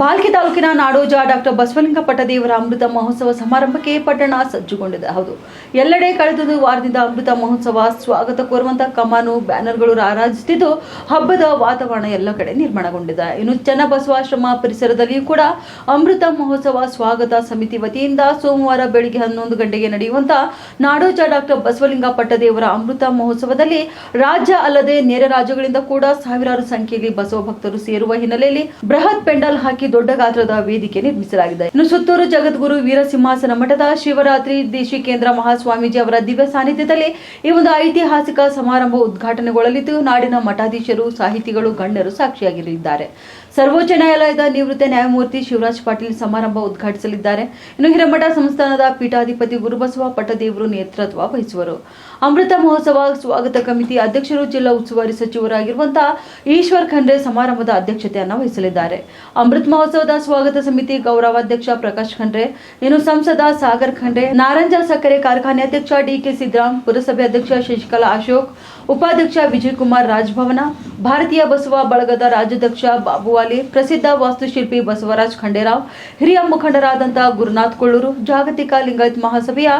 ಬಾಲ್ಕಿ ತಾಲೂಕಿನ ನಾಡೋಜ ಡಾಕ್ಟರ್ ಬಸವಲಿಂಗ ಪಟ್ಟದೇವರ ಅಮೃತ ಮಹೋತ್ಸವ ಸಮಾರಂಭಕ್ಕೆ ಪಟ್ಟಣ ಸಜ್ಜುಗೊಂಡಿದೆ. ಹೌದು, ಎಲ್ಲೆಡೆ ಕಳೆದೊಂದು ವಾರದಿಂದ ಅಮೃತ ಮಹೋತ್ಸವ ಸ್ವಾಗತ ಕೋರುವಂತಹ ಕಮಾನು, ಬ್ಯಾನರ್ಗಳು ರಾರಾಜಿಸುತ್ತಿದ್ದು ಹಬ್ಬದ ವಾತಾವರಣ ಎಲ್ಲ ಕಡೆ ನಿರ್ಮಾಣಗೊಂಡಿದೆ. ಇನ್ನು ಚನ್ನಬಸವಾಶ್ರಮ ಪರಿಸರದಲ್ಲಿಯೂ ಕೂಡ ಅಮೃತ ಮಹೋತ್ಸವ ಸ್ವಾಗತ ಸಮಿತಿ ವತಿಯಿಂದ ಸೋಮವಾರ ಬೆಳಿಗ್ಗೆ ಹನ್ನೊಂದು ಗಂಟೆಗೆ ನಡೆಯುವಂತಹ ನಾಡೋಜ ಡಾಕ್ಟರ್ ಬಸವಲಿಂಗ ಪಟ್ಟದೇವರ ಅಮೃತ ಮಹೋತ್ಸವದಲ್ಲಿ ರಾಜ್ಯ ಅಲ್ಲದೆ ನೆರೆ ರಾಜ್ಯಗಳಿಂದ ಕೂಡ ಸಾವಿರಾರು ಸಂಖ್ಯೆಯಲ್ಲಿ ಬಸವ ಭಕ್ತರು ಸೇರುವ ಹಿನ್ನೆಲೆಯಲ್ಲಿ ಬೃಹತ್ ಪೆಂಡಲ್ ಹಾಕಿ ದೊಡ್ಡ ಗಾತ್ರದ ವೇದಿಕೆ ನಿರ್ಮಿಸಲಾಗಿದೆ. ಇನ್ನು ಸುತ್ತೂರು ಜಗದ್ಗುರು ವೀರಸಿಂಹಾಸನ ಮಠದ ಶಿವರಾತ್ರಿ ದೇಶಿಕೇಂದ್ರ ಮಹಾಸ್ವಾಮೀಜಿ ಅವರ ದಿವ್ಯ ಸಾನ್ನಿಧ್ಯದಲ್ಲಿ ಈ ಒಂದು ಐತಿಹಾಸಿಕ ಸಮಾರಂಭ ಉದ್ಘಾಟನೆಗೊಳ್ಳಲಿದ್ದು, ನಾಡಿನ ಮಠಾಧೀಶರು, ಸಾಹಿತಿಗಳು, ಗಣ್ಯರು ಸಾಕ್ಷಿಯಾಗಿರಲಿದ್ದಾರೆ ಸರ್ವೋಚ್ಚ ನ್ಯಾಯಾಲಯದ ನಿವೃತ್ತ ನ್ಯಾಯಮೂರ್ತಿ ಶಿವರಾಜ್ ಪಾಟೀಲ್ ಸಮಾರಂಭ ಉದ್ಘಾಟಿಸಲಿದ್ದಾರೆ. ಇನ್ನು ಹಿರೇಮಠ ಸಂಸ್ಥಾನದ ಪೀಠಾಧಿಪತಿ ಗುರುಬಸವ ಪಟ್ಟದೇವರು ನೇತೃತ್ವ ವಹಿಸುವರು. ಅಮೃತ ಮಹೋತ್ಸವ ಸ್ವಾಗತ ಕಮಿಟಿ ಅಧ್ಯಕ್ಷರು ಜಿಲ್ಲಾ ಉಸ್ತುವಾರಿ ಸಚಿವರಾಗಿರುವಂತಹ ಈಶ್ವರ್ ಖಂಡ್ರೆ ಸಮಾರಂಭದ ಅಧ್ಯಕ್ಷತೆಯನ್ನು ವಹಿಸಲಿದ್ದಾರೆ. ಅಮೃತ್ ಮಹೋತ್ಸವದ ಸ್ವಾಗತ ಸಮಿತಿ ಗೌರವಾಧ್ಯಕ್ಷ ಪ್ರಕಾಶ್ ಖಂಡ್ರೆ, ಇನ್ನು ಸಂಸದ ಸಾಗರ್ ಖಂಡ್ರೆ, ನಾರಂಜ ಸಕ್ಕರೆ ಕಾರ್ಖಾನೆ ಅಧ್ಯಕ್ಷ ಡಿಕೆ ಸಿದ್ದರಾಮ್ ಪುರಸಭೆ ಅಧ್ಯಕ್ಷ ಶಶಿಕಲಾ ಅಶೋಕ್ ಉಪಾಧ್ಯಕ್ಷ ವಿಜಯಕುಮಾರ್ ರಾಜಭವನ, ಭಾರತೀಯ ಬಸವ ಬಳಗದ ರಾಜ್ಯಾಧ್ಯಕ್ಷ ಬಾಬುವಾಲಿ ಪ್ರಸಿದ್ಧ ವಾಸ್ತುಶಿಲ್ಪಿ ಬಸವರಾಜ್ ಖಂಡೇರಾವ್, ಹಿರಿಯ ಮುಖಂಡರಾದಂತಹ ಗುರುನಾಥ್ ಕೊಳ್ಳೂರು, ಜಾಗತಿಕ ಲಿಂಗಾಯತ್ ಮಹಾಸಭೆಯ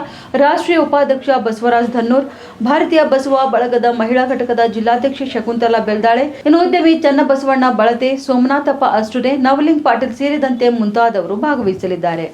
ರಾಷ್ಟ್ರೀಯ ಉಪಾಧ್ಯಕ್ಷ ಬಸವರಾಜ್ ಧನ್ನೂರ್, ಭಾರತೀಯ ಬಸವ ಬಳಗದ ಮಹಿಳಾ ಘಟಕದ ಜಿಲ್ಲಾಧ್ಯಕ್ಷೆ ಶಕುಂತಲಾ ಬೆಲ್ದಾಳೆ ಇನ್ನು ಉದ್ಯಮಿ ಚನ್ನಬಸವಣ್ಣ ಬಳತೆ, ಸೋಮನಾಥಪ್ಪ ಅಷ್ಟುರೆ ನವಲಿಂಗ್ ಪಾಟೀಲ್ ಸೇರಿದಂತೆ ಮುಂತಾದವರು ಭಾಗವಹಿಸಲಿದ್ದಾರೆ.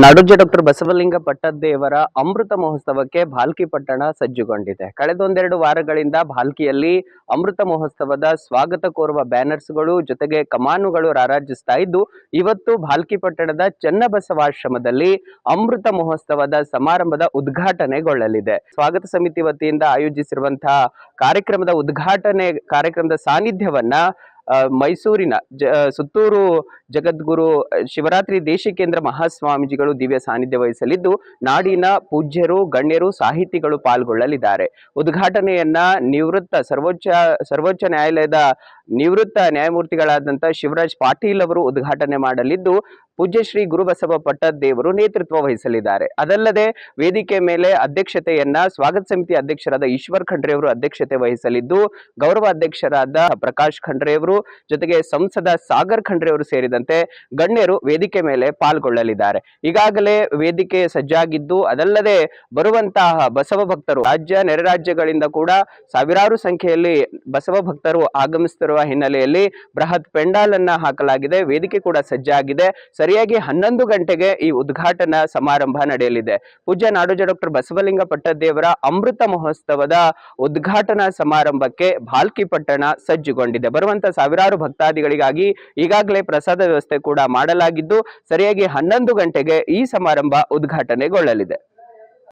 ನಾಡೋಜ ಡಾಕ್ಟರ್ ಬಸವಲಿಂಗ ಪಟ್ಟದ್ದೇವರ ಅಮೃತ ಮಹೋತ್ಸವಕ್ಕೆ ಭಾಲ್ಕಿ ಪಟ್ಟಣ ಸಜ್ಜುಗೊಂಡಿದೆ. ಕಳೆದೊಂದೆರಡು ವಾರಗಳಿಂದ ಭಾಲ್ಕಿಯಲ್ಲಿ ಅಮೃತ ಮಹೋತ್ಸವದ ಸ್ವಾಗತ ಕೋರುವ ಬ್ಯಾನರ್ಸ್ಗಳು ಜೊತೆಗೆ ಕಮಾನುಗಳು ರಾರಾಜಿಸ್ತಾ ಇದ್ದು, ಇವತ್ತು ಭಾಲ್ಕಿ ಪಟ್ಟಣದ ಚನ್ನಬಸವಾಶ್ರಮದಲ್ಲಿ ಅಮೃತ ಮಹೋತ್ಸವದ ಸಮಾರಂಭದ ಉದ್ಘಾಟನೆಗೊಳ್ಳಲಿದೆ. ಸ್ವಾಗತ ಸಮಿತಿ ವತಿಯಿಂದ ಆಯೋಜಿಸಿರುವಂತಹ ಕಾರ್ಯಕ್ರಮದ ಉದ್ಘಾಟನೆ ಕಾರ್ಯಕ್ರಮದ ಸಾನ್ನಿಧ್ಯವನ್ನ ಮೈಸೂರಿನ ಜ ಸುತ್ತೂರು ಜಗದ್ಗುರು ಶಿವರಾತ್ರಿ ದೇಶಿಕೇಂದ್ರ ಮಹಾಸ್ವಾಮೀಜಿಗಳು ದಿವ್ಯ ಸಾನ್ನಿಧ್ಯ ವಹಿಸಲಿದ್ದು, ನಾಡಿನ ಪೂಜ್ಯರು, ಗಣ್ಯರು, ಸಾಹಿತಿಗಳು ಪಾಲ್ಗೊಳ್ಳಲಿದ್ದಾರೆ. ಉದ್ಘಾಟನೆಯನ್ನ ನಿವೃತ್ತ ಸರ್ವೋಚ್ಚ ಸರ್ವೋಚ್ಚ ನ್ಯಾಯಾಲಯದ ನಿವೃತ್ತ ನ್ಯಾಯಮೂರ್ತಿಗಳಾದಂಥ ಶಿವರಾಜ್ ಪಾಟೀಲ್ ಅವರು ಉದ್ಘಾಟನೆ ಮಾಡಲಿದ್ದು, ಪೂಜ್ಯ ಶ್ರೀ ಗುರುಬಸವ ಪಟ್ಟದ್ದೇವರು ನೇತೃತ್ವ ವಹಿಸಲಿದ್ದಾರೆ. ಅದಲ್ಲದೆ, ವೇದಿಕೆ ಮೇಲೆ ಅಧ್ಯಕ್ಷತೆಯನ್ನ ಸ್ವಾಗತ ಸಮಿತಿ ಅಧ್ಯಕ್ಷರಾದ ಈಶ್ವರ್ ಖಂಡ್ರೆ ಅವರು ಅಧ್ಯಕ್ಷತೆ ವಹಿಸಲಿದ್ದು, ಗೌರವ ಅಧ್ಯಕ್ಷರಾದ ಪ್ರಕಾಶ್ ಖಂಡ್ರೆ ಅವರು, ಜೊತೆಗೆ ಸಂಸದ ಸಾಗರ್ ಖಂಡ್ರೆ ಅವರು ಸೇರಿದಂತೆ ಗಣ್ಯರು ವೇದಿಕೆ ಮೇಲೆ ಪಾಲ್ಗೊಳ್ಳಲಿದ್ದಾರೆ. ಈಗಾಗಲೇ ವೇದಿಕೆ ಸಜ್ಜಾಗಿದ್ದು, ಅದಲ್ಲದೆ ಬರುವಂತಹ ಬಸವ ಭಕ್ತರು, ರಾಜ್ಯ ನೆರೆ ರಾಜ್ಯಗಳಿಂದ ಕೂಡ ಸಾವಿರಾರು ಸಂಖ್ಯೆಯಲ್ಲಿ ಬಸವ ಭಕ್ತರು ಆಗಮಿಸುತ್ತಿರುವ ಹಿನ್ನೆಲೆಯಲ್ಲಿ ಬೃಹತ್ ಪೆಂಡಾಲ್ ಅನ್ನ ಹಾಕಲಾಗಿದೆ. ವೇದಿಕೆ ಕೂಡ ಸಜ್ಜಾಗಿದೆ. ಸರಿಯಾಗಿ ಹನ್ನೊಂದು ಗಂಟೆಗೆ ಈ ಉದ್ಘಾಟನಾ ಸಮಾರಂಭ ನಡೆಯಲಿದೆ. ಪೂಜ್ಯ ನಾಡೋಜ ಡಾಕ್ಟರ್ ಬಸವಲಿಂಗ ಪಟ್ಟದೇವರ ಅಮೃತ ಮಹೋತ್ಸವದ ಉದ್ಘಾಟನಾ ಸಮಾರಂಭಕ್ಕೆ ಭಾಲ್ಕಿ ಪಟ್ಟಣ ಸಜ್ಜುಗೊಂಡಿದೆ. ಬರುವಂತ ಸಾವಿರಾರು ಭಕ್ತಾದಿಗಳಿಗಾಗಿ ಈಗಾಗಲೇ ಪ್ರಸಾದ ವ್ಯವಸ್ಥೆ ಕೂಡ ಮಾಡಲಾಗಿದ್ದು, ಸರಿಯಾಗಿ ಹನ್ನೊಂದು ಗಂಟೆಗೆ ಈ ಸಮಾರಂಭ ಉದ್ಘಾಟನೆಗೊಳ್ಳಲಿದೆ.